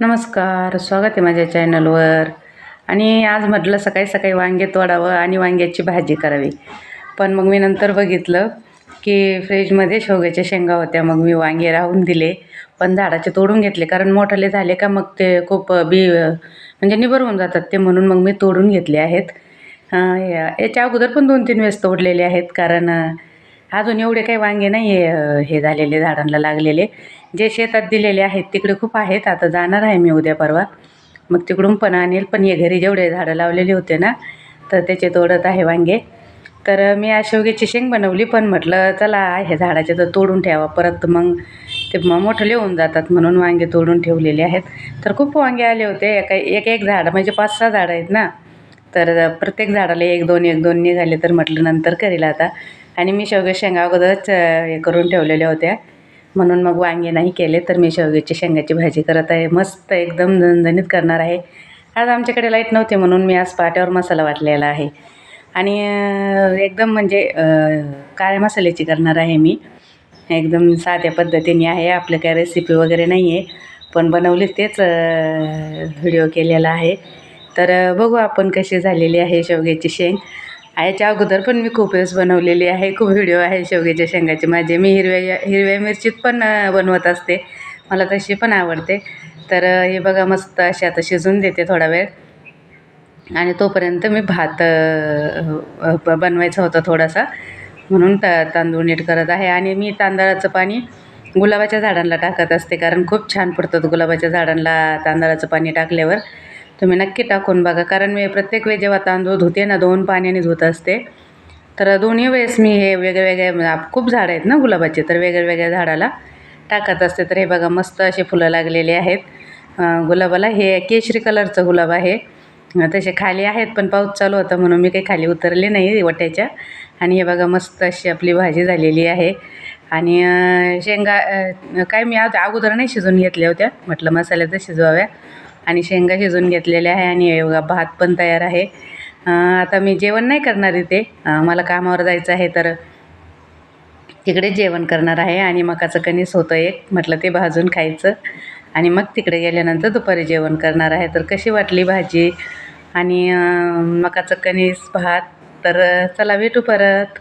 नमस्कार स्वागत आहे माझ्या चॅनलवर. आणि आज म्हटलं सकाळी सकाळी वांगे तोडावं आणि वांग्याची भाजी करावी. पण मग मी नंतर बघितलं की फ्रीजमध्ये शेवग्याच्या शेंगा होत्या मग मी वांगे राहून दिले. पण झाडाचे तोडून घेतले कारण मोठाले झाले का मग ते खूप बी म्हणजे निबर होऊन जातात ते म्हणून मग मी तोडून घेतले आहेत. या- याच्या अगोदर पण दोन तीन वेळेस तोडलेले आहेत कारण अजून एवढे काही वांगे नाही आहे हे झालेले झाडांना लागलेले. जे शेतात दिलेले आहेत तिकडे खूप आहेत. आता जाणार आहे मी उद्या परवा. मग तिकडून पण आणेल. पण हे घरी जेवढे झाडं लावलेले होते ना तर त्याचे तोडत आहे वांगे. तर मी आज शेवग्याची शेंग बनवली पण म्हटलं चला हे झाडाचे तर तोडून ठेवा. परत मग ते मग मोठं होऊन जातात म्हणून वांगे तोडून ठेवलेले आहेत. तर खूप वांगे आले होते. एका एक एक झाड म्हणजे पाच सहा झाडं आहेत ना. तर प्रत्येक झाडाला एक दोन एक दोन निघाले. तर म्हटलं नंतर करेल आता. आणि मी शेवगे शेंगा अगोदरच हे करून ठेवलेल्या होत्या. म्हणून मग वांगे नाही केले तर मी शेवग्याची शेंगाची भाजी करत आहे. मस्त एकदम दणदणीत करणार आहे. आज आमच्याकडे लाइट नव्हते म्हणून मी आज पाट्यावर मसाला वाटलेला आहे. आणि एकदम म्हणजे काळ्या मसाल्याची करणार आहे मी. एकदम साध्या पद्धतीने आहे. आपलं काय रेसिपी वगैरे नाही आहे पण बनवली तेच व्हिडिओ केलेला आहे. तर बघू आपण कशी झालेली आहे शेवग्याची शेंग. याच्या अगोदर पण मी खूप वेळेस बनवलेली आहे. खूप व्हिडिओ आहे शेवग्याच्या शेंगाचे. माझे मी हिरव्या हिरव्या मिरचीत पण बनवत असते. मला तशी पण आवडते. तर हे बघा मस्त अशी आता शिजून देते थोडा वेळ. आणि तोपर्यंत मी भात बनवायचा होता थोडासा. म्हणून त तांदूळ नीट करत आहे. आणि मी तांदळाचं पाणी गुलाबाच्या झाडांना टाकत असते. कारण खूप छान पडतं गुलाबाच्या झाडांना तांदळाचं पाणी टाकल्यावर. तुम्ही नक्की टाकून बघा. कारण मी प्रत्येक वेळी जेव्हा तांदूळ धुते ना दोन पाण्याने धुत असते. तर दोन्ही वेळेस मी हे वेगळ्या म्हणजे खूप झाडं आहेत ना गुलाबाचे तर वेगळ्या वेगळ्या झाडाला टाकत असते. तर हे बघा मस्त असे फुलं लागलेले आहेत. गुलाबाला हे केशरी कलरचं गुलाब आहे. तसे खाली आहेत पण पाऊस चालू होता म्हणून मी काही खाली उतरले नाही वट्याच्या. आणि हे बघा मस्त अशी आपली भाजी झालेली आहे. आणि शेंगा काय मी आज अगोदर नाही शिजवून घेतल्या होत्या. म्हटलं मसाल्यात शिजवाव्या. आणि शेंगा शिजून घेतलेल्या आहे आणि हे बघा भात पण तयार आहे. आता मी जेवण नाही करणार इथे. मला कामावर जायचं आहे तर तिकडे जेवण करणार आहे आणि मकाचं कणीस होतं एक म्हटलं ते भाजून खायचं. आणि मग तिकडे गेल्यानंतर दुपारी जेवण करणार आहे. तर कशी वाटली भाजी? आणि मकाचं कणीस भात? तर चला भेटू परत.